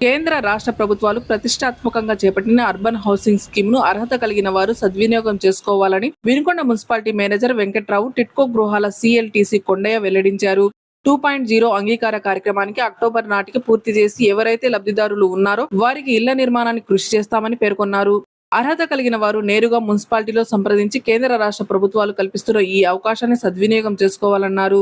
కేంద్ర రాష్ట్ర ప్రభుత్వాలు ప్రతిష్టాత్మకంగా చేపట్టిన అర్బన్ హౌసింగ్ స్కీమ్ను అర్హత కలిగిన వారు సద్వినియోగం చేసుకోవాలని వినుకొండ మున్సిపాలిటీ మేనేజర్ వెంకట్రావు టిట్కో గృహాల సిఎల్టీసీ కొండయ్య వెల్లడించారు. టూ పాయింట్ జీరో అంగీకార కార్యక్రమానికి అక్టోబర్ నాటికి పూర్తి చేసి ఎవరైతే లబ్ధిదారులు ఉన్నారో వారికి ఇళ్ళ నిర్మాణానికి కృషి చేస్తామని పేర్కొన్నారు. అర్హత కలిగిన వారు నేరుగా మున్సిపాలిటీలో సంప్రదించి కేంద్ర రాష్ట్ర ప్రభుత్వాలు కల్పిస్తున్న ఈ అవకాశాన్ని సద్వినియోగం చేసుకోవాలన్నారు.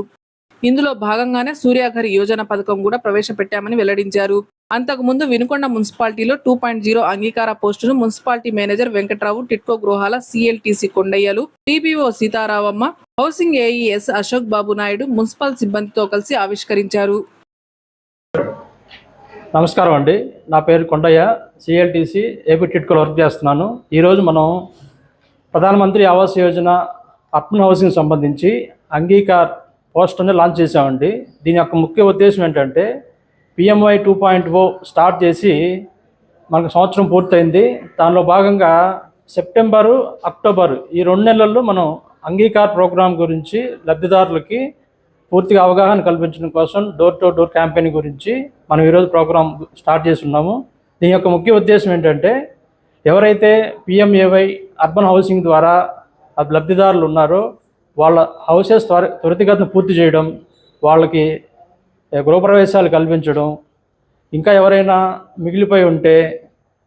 ఇందులో భాగంగానే సూర్యాఘర్ యోజన పథకం కూడా ప్రవేశపెట్టామని వెల్లడించారు. అంతకుముందు వినుకొండ మున్సిపాలిటీలో టూ పాయింట్ జీరో అంగీకార పోస్టును మున్సిపాలిటీ మేనేజర్ వెంకట్రావు టిట్కో గృహాల CLTC కొండయ్యలు TPO Seetharavamma housing AEs Ashok Babu Naidu municipal సిబ్బందితో కలిసి ఆవిష్కరించారు. నమస్కారం అండి. నా పేరు కొండయ్య. సిఎల్టీసీ ఏపీ టిట్కోలో వర్క్ చేస్తున్నాను. ఈరోజు మనం ప్రధానమంత్రి ఆవాస్ యోజన అర్బన్ హౌసింగ్ సంబంధించి అంగీకార్ పోస్టర్ని లాంచ్ చేసామండి దీని యొక్క ముఖ్య ఉద్దేశం ఏంటంటే PMY two point O start చేసి మనకు సంవత్సరం పూర్తయింది. దానిలో భాగంగా సెప్టెంబరు అక్టోబరు ఈ రెండు నెలల్లో మనం అంగీకార్ ప్రోగ్రాం గురించి లబ్ధిదారులకి పూర్తిగా అవగాహన కల్పించడం కోసం డోర్ టు డోర్ క్యాంపెయిన్ గురించి మనం ఈరోజు ప్రోగ్రాం స్టార్ట్ చేసి ఉన్నాము దీని యొక్క ముఖ్య ఉద్దేశం ఏంటంటే ఎవరైతే పిఎంఏవై అర్బన్ హౌసింగ్ ద్వారా లబ్ధిదారులు ఉన్నారో వాళ్ళ హౌసెస్ త్వర త్వరితగతిన పూర్తి చేయడం వాళ్ళకి గృహప్రవేశాలు కల్పించడం ఇంకా ఎవరైనా మిగిలిపోయి ఉంటే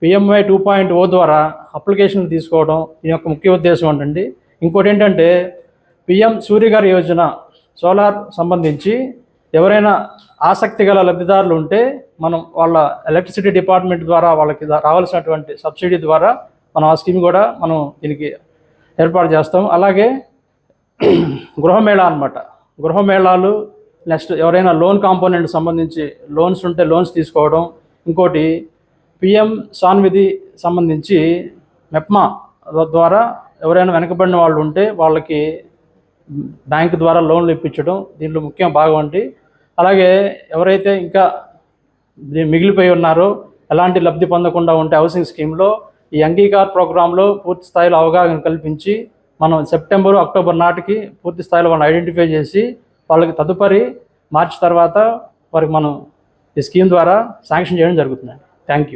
పిఎంఐ టూ పాయింట్ ఓ ద్వారా అప్లికేషన్లు తీసుకోవడం దీని యొక్క ముఖ్య ఉద్దేశం ఏంటండి ఇంకోటి ఏంటంటే పిఎం సూర్యగారి యోజన సోలార్ సంబంధించి ఎవరైనా ఆసక్తి గల లబ్ధిదారులు ఉంటే మనం వాళ్ళ ఎలక్ట్రిసిటీ డిపార్ట్మెంట్ ద్వారా వాళ్ళకి రావాల్సినటువంటి సబ్సిడీ ద్వారా మనం ఆ స్కీమ్ కూడా మనం దీనికి ఏర్పాటు చేస్తాం. అలాగే గృహమేళా అన్నమాట. గృహమేళాలు నెక్స్ట్ ఎవరైనా లోన్ కాంపోనెంట్ సంబంధించి లోన్స్ ఉంటే లోన్స్ తీసుకోవడం. ఇంకోటి పిఎం సాన్విధి సంబంధించి మెప్మా ద్వారా ఎవరైనా వెనకబడిన వాళ్ళు ఉంటే వాళ్ళకి బ్యాంక్ ద్వారా లోన్లు ఇప్పించడం దీంట్లో ముఖ్యం భాగం అండి. అలాగే ఎవరైతే ఇంకా మిగిలిపోయి ఉన్నారో ఎలాంటి లబ్ధి పొందకుండా ఉంటే హౌసింగ్ స్కీమ్లో ఈ అంగీకార్ ప్రోగ్రాంలో పూర్తి స్థాయిలో అవగాహన కల్పించి మనం సెప్టెంబర్ అక్టోబర్ నాటికి పూర్తి స్థాయిలో వాళ్ళని ఐడెంటిఫై చేసి వాళ్ళకి తదుపరి మార్చి తర్వాత వారికి మనం ఈ స్కీమ్ ద్వారా శాంక్షన్ చేయడం జరుగుతుంది. Thank you.